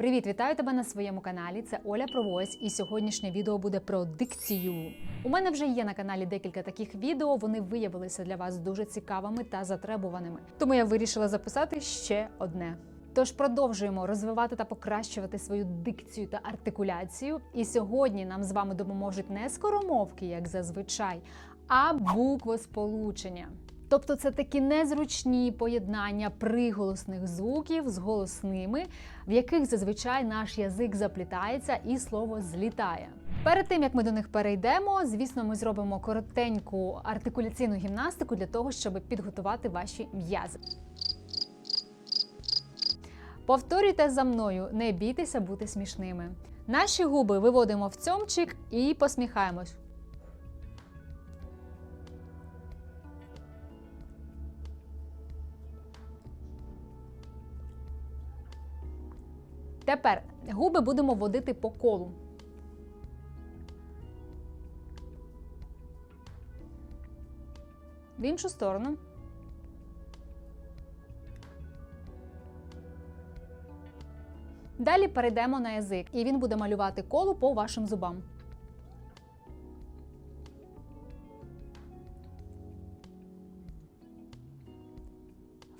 Привіт, вітаю тебе на своєму каналі. Це Оля Провось, і сьогоднішнє відео буде про дикцію. У мене вже є на каналі декілька таких відео. Вони виявилися для вас дуже цікавими та затребуваними. Тому я вирішила записати ще одне. Тож продовжуємо розвивати та покращувати свою дикцію та артикуляцію. І сьогодні нам з вами допоможуть не скоромовки, як зазвичай, а буквосполучення. Тобто це такі незручні поєднання приголосних звуків з голосними, в яких зазвичай наш язик заплітається і слово злітає. Перед тим як ми до них перейдемо, звісно, ми зробимо коротеньку артикуляційну гімнастику для того, щоб підготувати ваші м'язи. Повторюйте за мною, не бійтеся бути смішними. Наші губи виводимо в цьомчик і посміхаємось. Тепер губи будемо водити по колу. В іншу сторону. Далі перейдемо на язик, і він буде малювати коло по вашим зубам.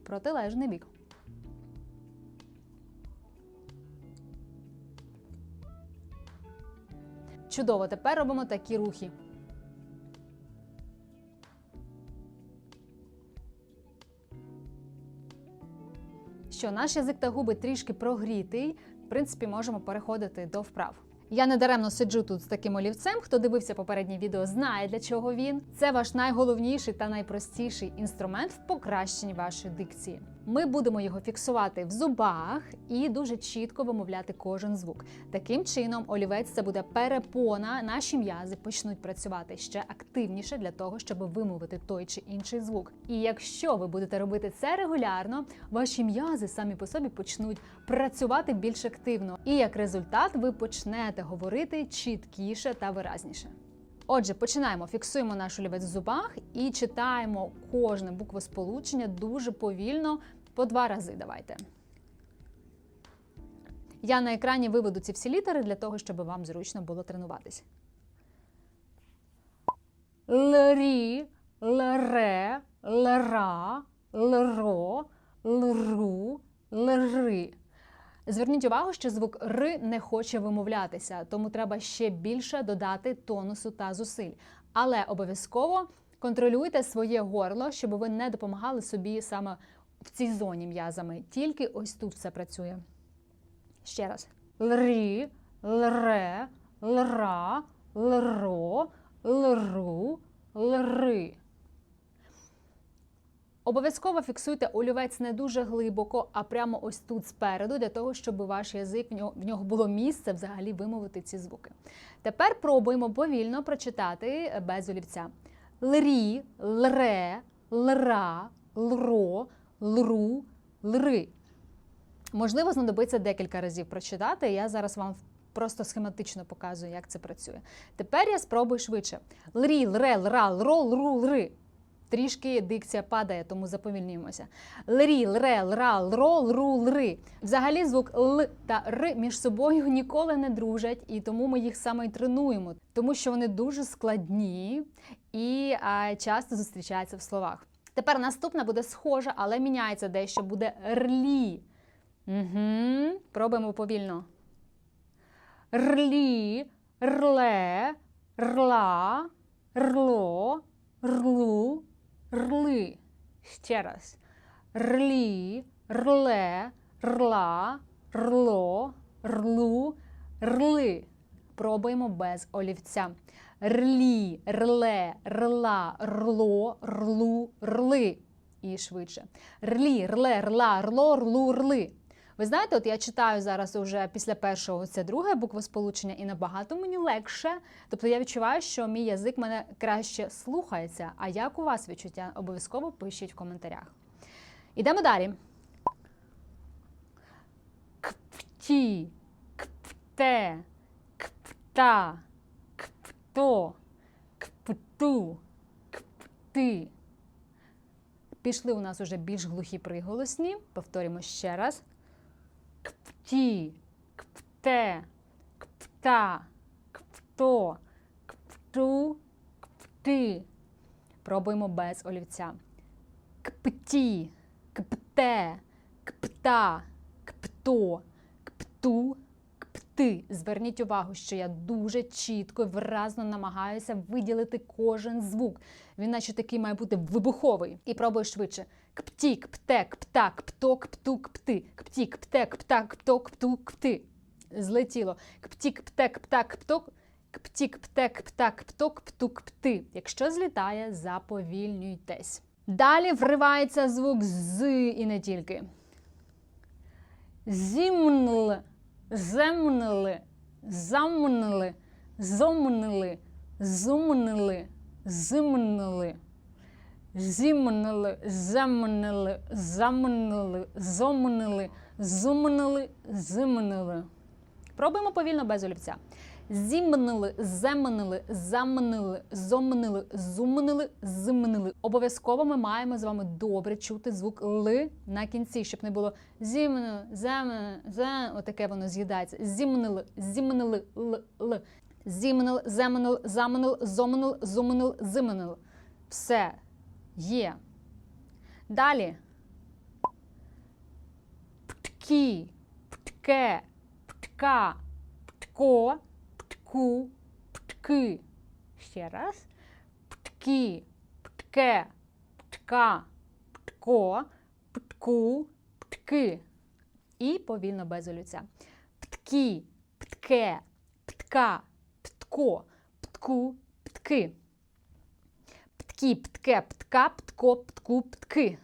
В протилежний бік. Чудово, тепер робимо такі рухи. Що наш язик та губи трішки прогрітий, в принципі, можемо переходити до вправ. Я недаремно сиджу тут з таким олівцем. Хто дивився попереднє відео, знає для чого він. Це ваш найголовніший та найпростіший інструмент в покращенні вашої дикції. Ми будемо його фіксувати в зубах і дуже чітко вимовляти кожен звук. Таким чином, олівець це буде перепона. Наші м'язи почнуть працювати ще активніше для того, щоб вимовити той чи інший звук. І якщо ви будете робити це регулярно, ваші м'язи самі по собі почнуть працювати більш активно. І як результат, ви почнете говорити чіткіше та виразніше. Отже, починаємо. Фіксуємо наш олівець в зубах і читаємо кожне буквосполучення дуже повільно по два рази. Давайте. Я на екрані виведу ці всі літери для того, щоб вам зручно було тренуватися. Лрі, лре, лра, лро, лру, лри. Зверніть увагу, що звук Р не хоче вимовлятися, тому треба ще більше додати тонусу та зусиль. Але обов'язково контролюйте своє горло, щоб ви не допомагали собі саме в цій зоні м'язами. Тільки ось тут все працює. Ще раз. Лрі, лре, лра, лро, лру, лри. Обов'язково фіксуйте олівець не дуже глибоко, а прямо ось тут спереду, для того, щоб ваш язик в нього, було місце взагалі вимовити ці звуки. Тепер пробуємо повільно прочитати без олівця: лрі, лре, лра, лро, лру, лри. Можливо, знадобиться декілька разів прочитати. Я зараз вам просто схематично показую, як це працює. Тепер я спробую швидше: лрі, лре, лра, лро, лру, лри. Трішки дикція падає, тому заповільнюємося. Лрі, лре, лра, лро, лру, лри. Взагалі звук Л та Р між собою ніколи не дружать, і тому ми їх саме й тренуємо, тому що вони дуже складні і а, часто зустрічаються в словах. Тепер наступна буде схожа, але міняється дещо, буде рлі. Угу. Пробуємо повільно. Рлі, рле, рла, рло, рлу, рли. Ще раз. Рлі, рле, рла, рло, рлу, рли. Пробуємо без олівця. Рлі, рле, рла, рло, рлу, рли. І швидше. Рлі, рле, рла, рло, рлу, рли. Ви знаєте, от я читаю зараз уже після першого це друге буквосполучення, і набагато мені легше. Тобто я відчуваю, що мій язик мене краще слухається. А як у вас відчуття? Обов'язково пишіть в коментарях. Ідемо далі. Кпті, кпте, кпта, кпто, кпту, кпти. Пішли у нас уже більш глухі приголосні. Повторюємо ще раз. Кпті, кпте, кпта, кпто, кпту, кпти. Пробуємо без олівця. Кпті, кпте, кпта, кпто, кпту, кпти. Зверніть увагу, що я дуже чітко і виразно намагаюся виділити кожен звук. Він, наче такий, має бути вибуховий. І пробую швидше. Кпті, кпте, кпта, кпто, кпту, кпти. Кпті, кпте, кпта, кпто, кпту, кпти. Злетіло. Кпті, кпте, кпта, кпто, кпті, кпте, кпта, кпто, кпту, кпти. Якщо злітає, заповільнюйтесь. Далі вривається звук з і не тільки. Зімнл, земнли, замнили, зомнили, зумнили, зимнили. Зімнили, земнили, замнили, зомнили, зумнили, зимнили. Пробуємо повільно без олівця. Зімнили, земнили, замнили, зомнили, зумнили, зимнили. Обов'язково ми маємо з вами добре чути звук Л на кінці, щоб не було зімнили, земнили, зе, отаке воно з'їдається. Зімнили, зімнили, л, л. Зімнили, земнили, замнили, зомнили, зумнили, зимнили. Все. Є. Далі. Пткі, птке, птка, птко, птку, птки. Ще раз. Пткі, птке, птка, птко, птку, птки. І повільно без олюця. Пткі, птке, птка, птко, птку, птки. Пткі, птке, птка, птко, птку, птки.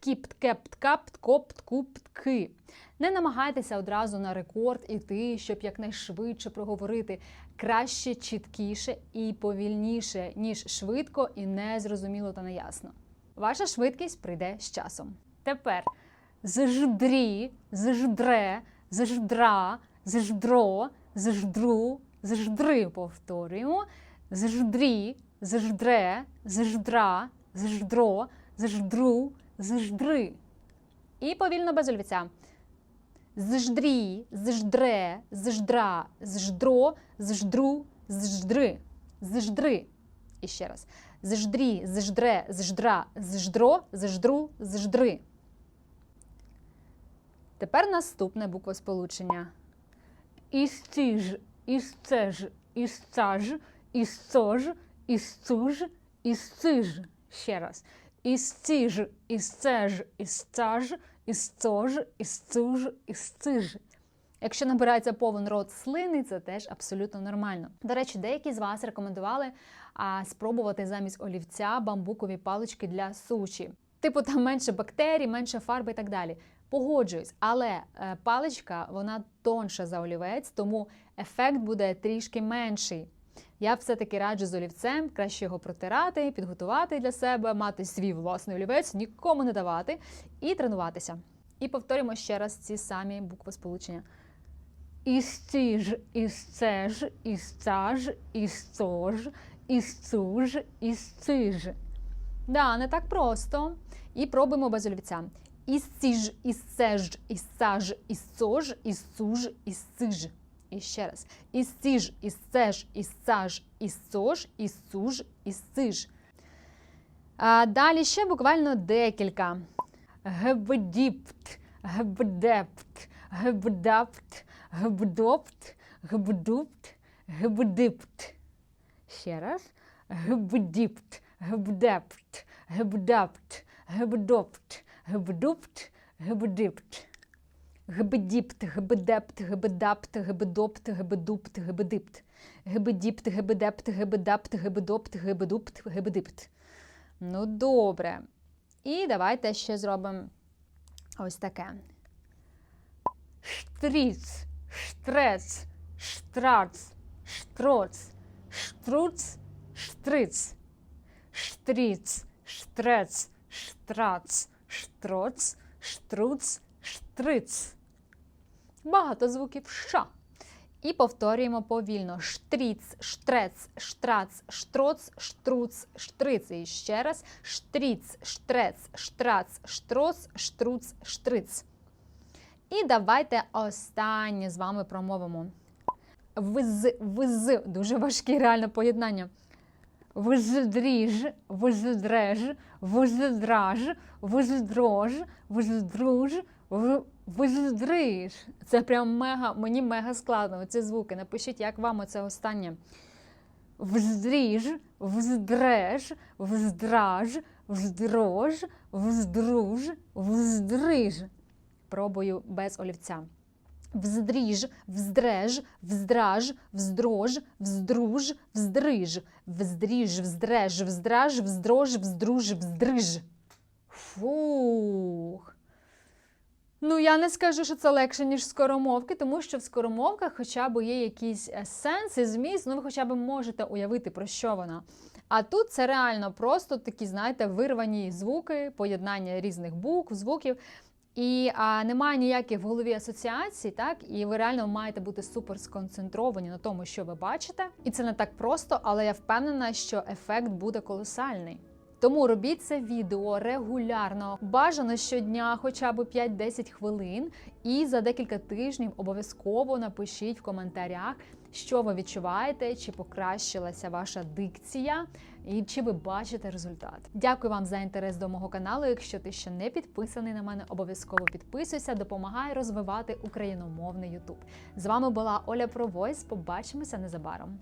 Пткі, птке, птка, птко, птку, птки. Не намагайтеся одразу на рекорд іти, щоб якнайшвидше проговорити. Краще чіткіше і повільніше, ніж швидко і незрозуміло та неясно. Ваша швидкість прийде з часом. Тепер зждрі, зждре, зждра, зждро, зждру, зждри. Повторюємо. Зждрі, зждре, зждра, зждро, зждру, зждри. І повільно без олівця. Зждрі, зждре, зждра, зждро, зждру, зждри. Зждри. І ще раз. Зждрі, зждре, зждра, зждро, зждру, зждри. Тепер наступне буквосполучення. Істіж, істеж, істаж, істож, істуж, істиж. Ще раз. Істіж, істеж, істаж, істож, істуж, істиж. Якщо набирається повен рот слини, це теж абсолютно нормально. До речі, деякі з вас рекомендували а, спробувати замість олівця бамбукові палички для суші. Типу там менше бактерій, менше фарби і так далі. Погоджуюсь, але е, паличка вона тонша за олівець, тому ефект буде трішки менший. Я все-таки раджу з олівцем, краще його протирати, підготувати для себе, мати свій власний олівець, нікому не давати і тренуватися. І повторюємо ще раз ці самі букви сполучення. Істіж, істеж, істаж, істож, істуж, істиж. Да, не так просто. І пробуємо без олівця. Істіж, істеж, істаж, істож, істуж, істиж. І ще раз. Істіж, істеж, істаж, істож, істуж, істиж. А далі ще буквально декілька. Гбдіпт, гбдепт, гбдапт, гбдопт, гбдупт, гбдипт. Ще раз. Гбдіпт, гбдепт, гбдапт, гбдопт, гбдупт, гбдипт. Гбдіпт, гбдепт, гбдапт, гбдопт, гбдупт, гбдипт. Гбдіпт, гбдепт, гбдапт, гбдопт, гбдупт, гбдипт. Ну, добре. І давайте ще зробимо ось таке. Штріц, штрец, штрац, штроц, штруц, штриц. Штріц, штрец, штрац, штроц, штруц, штриц. Багато звуків ша. І повторюємо повільно: штріц, штрец, штрац, штроц, штруц, штриц. І ще раз: штріц, штрец, штрац, штроц, штруц, штриц. І давайте останнє з вами промовимо. Вз, вз, дуже важке реально поєднання. Вздріж, вздреж, вздраж, вздрож, вздруж, в- вздриж. Це прям мега, мені мега складно ці звуки. Напишіть, як вам оце останнє. Вздріж, вздреж, вздраж, вздрож, вздруж, вздриж. Пробую без олівця. Вздріж, вздреж, вздраж, вздрож, вздруж, вздриж, вздріж, вздреж, вздраж, вздрож, вздруж, вздриж. Фух. Ну, я не скажу, що це легше, ніж скоромовки, тому що в скоромовках хоча б є якийсь е, сенс і зміст, ну ви хоча б можете уявити, про що вона. А тут це реально просто такі, знаєте, вирвані звуки, поєднання різних букв, звуків. І а, немає ніяких в голові асоціацій, так і ви реально маєте бути супер сконцентровані на тому, що ви бачите. І це не так просто, але я впевнена, що ефект буде колосальний. Тому робіть це відео регулярно, бажано щодня, хоча б 5-10 хвилин, і за декілька тижнів обов'язково напишіть в коментарях, що ви відчуваєте, чи покращилася ваша дикція, і чи ви бачите результат. Дякую вам за інтерес до мого каналу. Якщо ти ще не підписаний на мене, обов'язково підписуйся, допомагай розвивати україномовний YouTube. З вами була Оля Провойс. Побачимося незабаром.